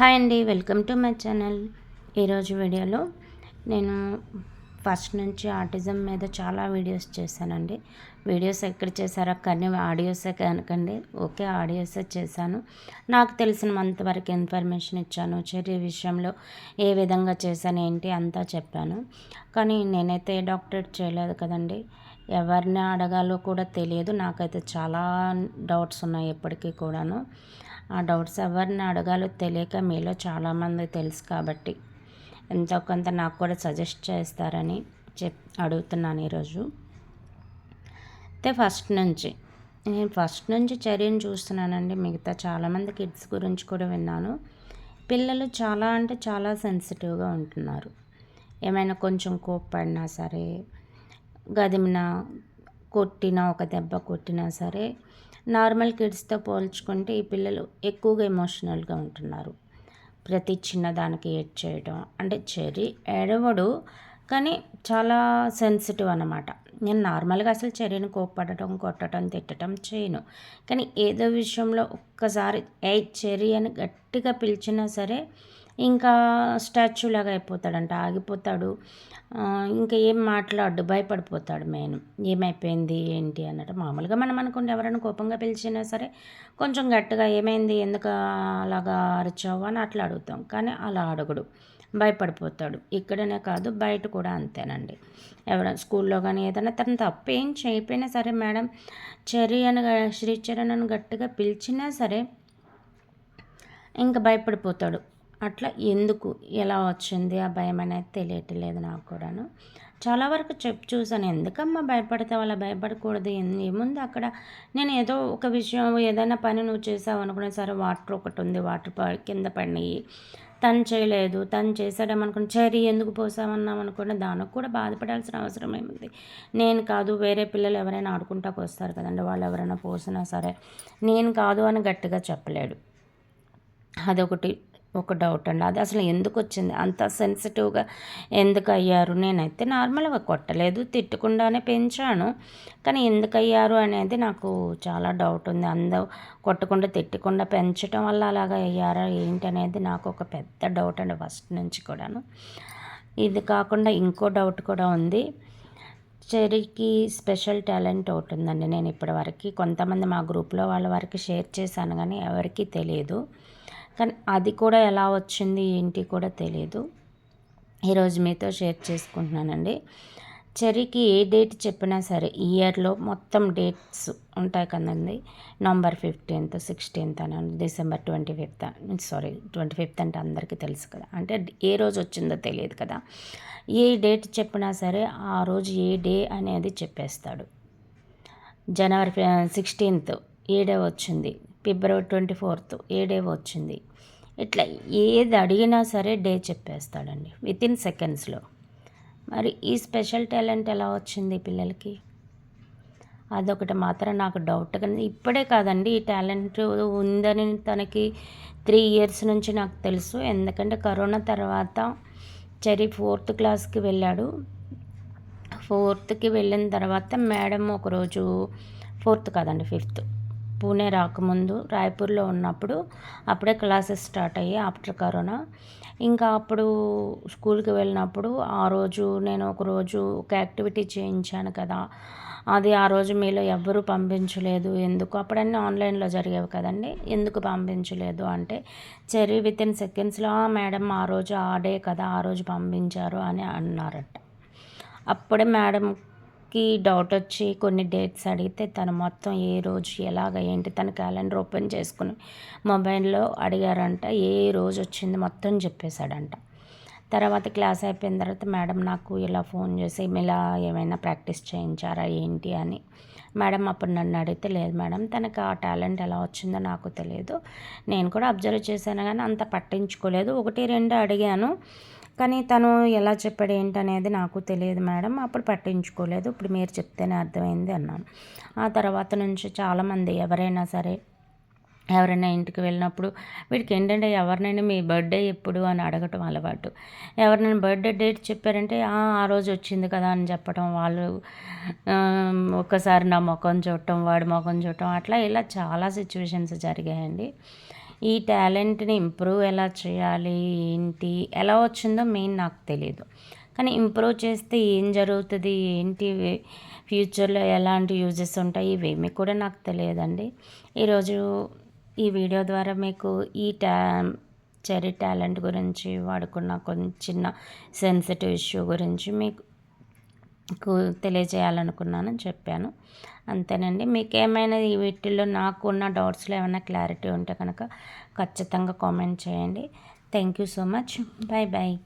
Hi అండి welcome to my channel. ఈరోజు వీడియోలో నేను ఫస్ట్ నుంచి ఆర్టిజం మీద చాలా వీడియోస్ చేశానండి. వీడియోస్ ఎక్కడ చేశారో కానీ ఆడియోసే కనుకండి. ఓకే ఆడియోసే చేశాను. నాకు తెలిసినంతవరకు ఇన్ఫర్మేషన్ ఇచ్చాను. చర్య విషయంలో ఏ విధంగా చేశాను ఏంటి అంతా చెప్పాను. కానీ నేనైతే డాక్టరేట్ చేయలేదు కదండి. ఎవరిని అడగాలో కూడా తెలియదు. నాకైతే చాలా డౌట్స్ ఉన్నాయి ఎప్పటికీ కూడాను. ఆ డౌట్స్ ఎవరిని అడగాలో తెలియక మీలో చాలామంది తెలుసు కాబట్టి ఎంతో కొంత నాకు కూడా సజెస్ట్ చేస్తారని చెప్ అడుగుతున్నాను ఈరోజు. అయితే ఫస్ట్ నుంచి నేను ఫస్ట్ నుంచి చర్యను చూస్తున్నానండి. మిగతా చాలామంది కిడ్స్ గురించి కూడా విన్నాను. పిల్లలు చాలా అంటే చాలా సెన్సిటివ్గా ఉంటున్నారు. ఏమైనా కొంచెం కోప్పడినా సరే గదిమిన కొట్టినా ఒక దెబ్బ కొట్టినా సరే నార్మల్ కిడ్స్తో పోల్చుకుంటే ఈ పిల్లలు ఎక్కువగా ఎమోషనల్గా ఉంటున్నారు. ప్రతి చిన్నదానికి ఏడ్ చేయడం అంటే చెరి ఏడవడు కానీ చాలా సెన్సిటివ్ అనమాట నేను నార్మల్గా అసలు చర్యను కోప్పడటం కొట్టడం తిట్టడం చేయను. కానీ ఏదో విషయంలో ఒక్కసారి ఏ చెరి అని గట్టిగా పిలిచినా సరే ఇంకా స్టాచ్యూ లాగా అయిపోతాడంట ఆగిపోతాడు. ఇంకా ఏం మాట్లాడు భయపడిపోతాడు మెయిన్. ఏమైపోయింది ఏంటి అన్నట్టు మామూలుగా మనం అనుకుంటే ఎవరైనా కోపంగా పిలిచినా సరే కొంచెం గట్టిగా ఏమైంది ఎందుకు అలాగా అరిచావు అని అట్లా అడుగుతాం. కానీ అలా అడగడు భయపడిపోతాడు. ఇక్కడనే కాదు బయట కూడా అంతేనండి. ఎవరైనా స్కూల్లో కానీ ఏదైనా తను తప్పు ఏం చేయకపోయినా సరే మేడం చర్యను శ్రీచరణ్ అని గట్టిగా పిలిచినా సరే ఇంకా భయపడిపోతాడు. అట్లా ఎందుకు ఎలా వచ్చింది ఆ భయం అనేది తెలియట్లేదు నాకు కూడాను. చాలా వరకు చెప్పు చూసాను ఎందుకమ్మా భయపడితే అలా భయపడకూడదు. ఏముంది అక్కడ? నేను ఏదో ఒక విషయం ఏదైనా పని నువ్వు చేసావు అనుకునే సరే వాటర్ ఒకటి ఉంది. వాటర్ కింద పడినాయి. తను చేయలేదు. తను చేశాడేమనుకుని చరి ఎందుకు పోసామన్నాం అనుకున్న దానికి కూడా బాధపడాల్సిన అవసరం ఏముంది? నేను కాదు వేరే పిల్లలు ఎవరైనా ఆడుకుంటాకు వస్తారు కదండి. వాళ్ళు ఎవరైనా పోసినా సరే నేను కాదు అని గట్టిగా చెప్పలేడు. అదొకటి. ఒక డౌట్ అండి. అది అసలు ఎందుకు వచ్చింది అంత సెన్సిటివ్గా ఎందుకు అయ్యారు నేనైతే నార్మల్గా కొట్టలేదు తిట్టకుండానే పెంచాను. కానీ ఎందుకు అయ్యారు అనేది నాకు చాలా డౌట్ ఉంది. అందరూ కొట్టకుండా తిట్టకుండా పెంచడం వల్ల అలాగా అయ్యారా? ఏంటి అనేది నాకు ఒక పెద్ద డౌట్ అండి ఫస్ట్ నుంచి కూడాను. ఇది కాకుండా ఇంకో డౌట్ కూడా ఉంది. చెరికి స్పెషల్ టాలెంట్ ఒకటి ఉందండి. నేను ఇప్పటివరకు కొంతమంది మా గ్రూప్లో వాళ్ళ వరకు షేర్ చేశాను కానీ ఎవరికీ తెలియదు కానీ అది కూడా ఎలా వచ్చింది ఏంటి కూడా తెలియదు ఈరోజు మీతో షేర్ చేసుకుంటున్నానండి. చెరీకి ఏ డేట్ చెప్పినా సరే ఇయర్లో మొత్తం డేట్స్ ఉంటాయి కదండి. నవంబర్ ఫిఫ్టీన్త్ సిక్స్టీన్త్ అని December twenty fifth sorry twenty fifth అంటే అందరికీ తెలుసు కదా. అంటే ఏ రోజు వచ్చిందో తెలియదు కదా. ఏ డేట్ చెప్పినా సరే ఆ రోజు ఏ డే అనేది చెప్పేస్తాడు. జనవరి సిక్స్టీన్త్ ఏ డే వచ్చింది. ఫిబ్రవరి ట్వంటీ ఫోర్త్ ఏ డే వచ్చింది? ఇట్లా ఏది అడిగినా సరే డే చెప్పేస్తాడండి విత్ ఇన్ సెకండ్స్లో. మరి ఈ స్పెషల్ టాలెంట్ ఎలా వచ్చింది పిల్లలకి? అదొకటి మాత్రం నాకు డౌట్. కానీ ఇప్పుడే కాదండి ఈ టాలెంట్ ఉందని తనకి త్రీ ఇయర్స్ నుంచి నాకు తెలుసు. ఎందుకంటే కరోనా తర్వాత చెరి ఫోర్త్ క్లాస్కి వెళ్ళాడు. ఫోర్త్కి వెళ్ళిన తర్వాత మేడం ఒకరోజు ఫోర్త్ కాదండి ఫిఫ్త్ పూణే రాకముందు రాయపూర్లో ఉన్నప్పుడు అప్పుడే క్లాసెస్ స్టార్ట్ అయ్యాయి ఆఫ్టర్ కరోనా. ఇంకా అప్పుడు స్కూల్కి వెళ్ళినప్పుడు ఆ రోజు నేను ఒక రోజు ఒక యాక్టివిటీ చేయించాను కదా. అది ఆ రోజు మీలో ఎవ్వరూ పంపించలేదు. ఎందుకు? అప్పుడన్నీ ఆన్లైన్లో జరిగేవి కదండి. ఎందుకు పంపించలేదు అంటే చెరీ విత్ ఇన్ సెకండ్స్లో మేడం ఆ రోజు ఆ డే కదా ఆ రోజు పంపించారు అని అన్నారట. అప్పుడే మేడం కి డౌట్ వచ్చి కొన్ని డేట్స్ అడిగితే తను మొత్తం ఏ రోజు ఎలాగ ఏంటి తన క్యాలెండర్ ఓపెన్ చేసుకుని మొబైల్లో అడిగారంట. ఏ రోజు వచ్చింది మొత్తం చెప్పేశాడంట. తర్వాత క్లాస్ అయిపోయిన తర్వాత మేడం నాకు ఇలా ఫోన్ చేసి ఇలా ఏమైనా ప్రాక్టీస్ చేయించారా ఏంటి? అని మేడం అప్పుడు నన్ను అడిగితే లేదు మేడం తనకు ఆ టాలెంట్ ఎలా వచ్చిందో నాకు తెలియదు. నేను కూడా అబ్జర్వ్ చేశాను కానీ అంత పట్టించుకోలేదు. ఒకటి రెండు అడిగాను. కానీ తను ఎలా చెప్పాడు ఏంటనేది నాకు తెలియదు మేడం. అప్పుడు పట్టించుకోలేదు. ఇప్పుడు మీరు చెప్తేనే అర్థమైంది అన్నాను. ఆ తర్వాత నుంచి చాలామంది ఎవరైనా సరే ఎవరైనా ఇంటికి వెళ్ళినప్పుడు వీడికి ఏంటంటే ఎవరినైనా మీ బర్త్డే ఎప్పుడు అని అడగటం అలవాటు. ఎవరినైనా బర్త్డే డేట్ చెప్పారంటే ఆ రోజు వచ్చింది కదా అని చెప్పడం వాళ్ళు ఒక్కసారి నా ముఖం చూడటం వాడి ముఖం చూడటం అట్లా ఇలా చాలా సిచ్యువేషన్స్ జరిగాయండి. ఈ టాలెంట్ని ఇంప్రూవ్ ఎలా చేయాలి ఏంటి ఎలా వచ్చిందో మెయిన్ నాకు తెలియదు కానీ ఇంప్రూవ్ చేస్తే ఏం జరుగుతుంది ఏంటి ఫ్యూచర్లో ఎలాంటి యూజెస్ ఉంటాయి ఇవేమీ కూడా నాకు తెలియదండి. ఈరోజు ఈ వీడియో ద్వారా మీకు ఈ టా చెరీ టాలెంట్ గురించి వాడుకున్న కొంచెం చిన్న సెన్సిటివ్ ఇష్యూ గురించి మీకు తెలియజేయాలనుకున్నాను చెప్పాను. అంతేనండి. మీకు ఏమైనా ఈ వీటిల్లో నాకు ఉన్న డౌట్స్లో ఏమైనా క్లారిటీ ఉంటే కనుక ఖచ్చితంగా కామెంట్ చేయండి. Thank you so much. Bye bye